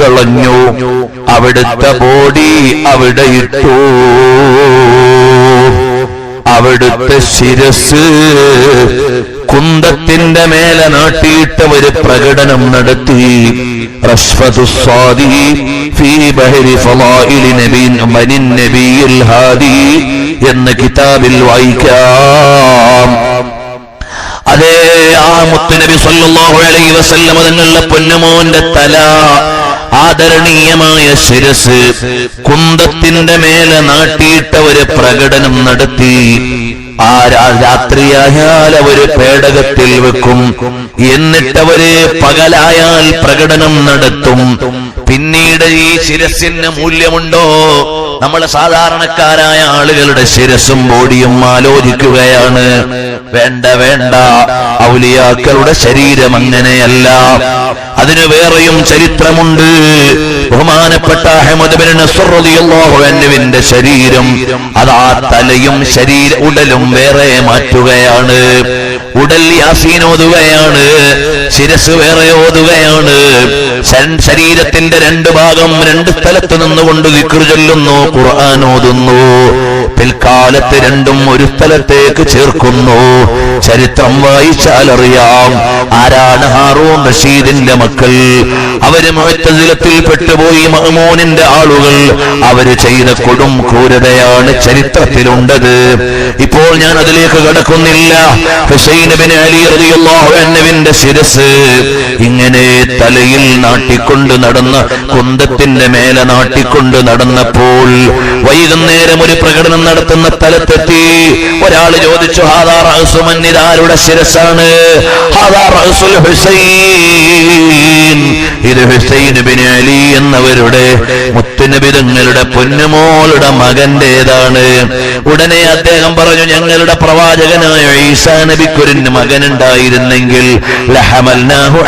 കളഞ്ഞു. അവിടുത്തെ ബോഡി അവിടെ ഇട്ടു. അവിടുത്തെ ശിരസ് കുന്തത്തിന്റെ മേലെ നാട്ടിയിട്ട് നാട്ടിയിട്ടവര് പ്രകടനം നടത്തി. എന്ന് കിതാബിൽ വായിക്കാം. അതേ ആ മുത്തുനബി സല്ലല്ലാഹു അലൈഹി വസല്ലമ തങ്ങളുടെ പൊന്നുമോന്റെ തല ആദരണീയമായ ശിരസ് കുന്തത്തിന്റെ മേലെ നാട്ടിയിട്ട ഒരു പ്രകടനം നടത്തി. ആ രാത്രിയായാൽ അവർ പേടകത്തിൽ വെക്കും. എന്നിട്ടവര് പകലായാൽ പ്രകടനം നടത്തും. പിന്നീട് ഈ ശിരസിന് മൂല്യമുണ്ടോ? നമ്മൾ സാധാരണക്കാരായ ആളുകളുടെ ശിരസും ബോഡിയും ആലോചിക്കുകയാണ്. വേണ്ട വേണ്ട. ഔലിയാക്കളുടെ ശരീരം അങ്ങനെയല്ല. അതിന് വേറെയും ചരിത്രമുണ്ട്. ബഹുമാനപ്പെട്ട അഹമ്മദ് ബിൻ നസ്ർ റളിയല്ലാഹു അൻഹുവിന്റെ ശരീരം അതാ തലയും ശരീര ഉടലും വേറെ മാറ്റുകയാണ്. ഉടൽ യാസീൻ ഓതുകയാണ് ശിരസ് വേറെ ഓതുകയാണ്. ശരീരത്തിന്റെ രണ്ട് ഭാഗം രണ്ട് സ്ഥലത്ത് നിന്നുകൊണ്ട് വിക്രു ചൊല്ലുന്നു ഖുർആൻ ഓതുന്നു. പിൽക്കാലത്ത് രണ്ടും ഒരു സ്ഥലത്തേക്ക് ചേർക്കുന്നു. ചരിത്രം വായിച്ചാൽ അറിയാം ആരാണ് ഹാറൂൺ റഷീദിന്റെ മക്കൾ. അവർ മുഴത്തതിലത്തിൽ പെട്ടുപോയി മഹമൂനിന്റെ ആളുകൾ. അവർ ചെയ്ത കൊടും ക്രൂരതയാണ് ചരിത്രത്തിലുണ്ടത്. ഇപ്പോൾ ഞാൻ അതിലേക്ക് കടക്കുന്നില്ല. ഹുസൈൻ ശിരസ് ഇങ്ങനെ തലയിൽ നാട്ടിക്കൊണ്ട് നടന്ന കുന്തത്തിന്റെ മേലെ നാട്ടിക്കൊണ്ട് നടന്നപ്പോൾ വൈകുന്നേരം ഒരു പ്രകടനം നടത്തുന്ന സ്ഥലത്തെത്തി. ഒരാൾ ചോദിച്ചു ഹാദാ റഅസുമൻ ഇതാരുടെ ശിരസാണ്? ഹാദാ ഹുസൈൻ. ഇത് ഹുസൈൻ ബിൻ അലി എന്നവരുടെ തങ്ങളുടെ പൊന്നുമോളുടെ മകന്റേതാണ് ഉടനെ അദ്ദേഹം പറഞ്ഞു ഞങ്ങളുടെ പ്രവാചകനായ ഈസാ നബിക്കൊരു മകനുണ്ടായിരുന്നെങ്കിൽ ലഹമൽനാഹു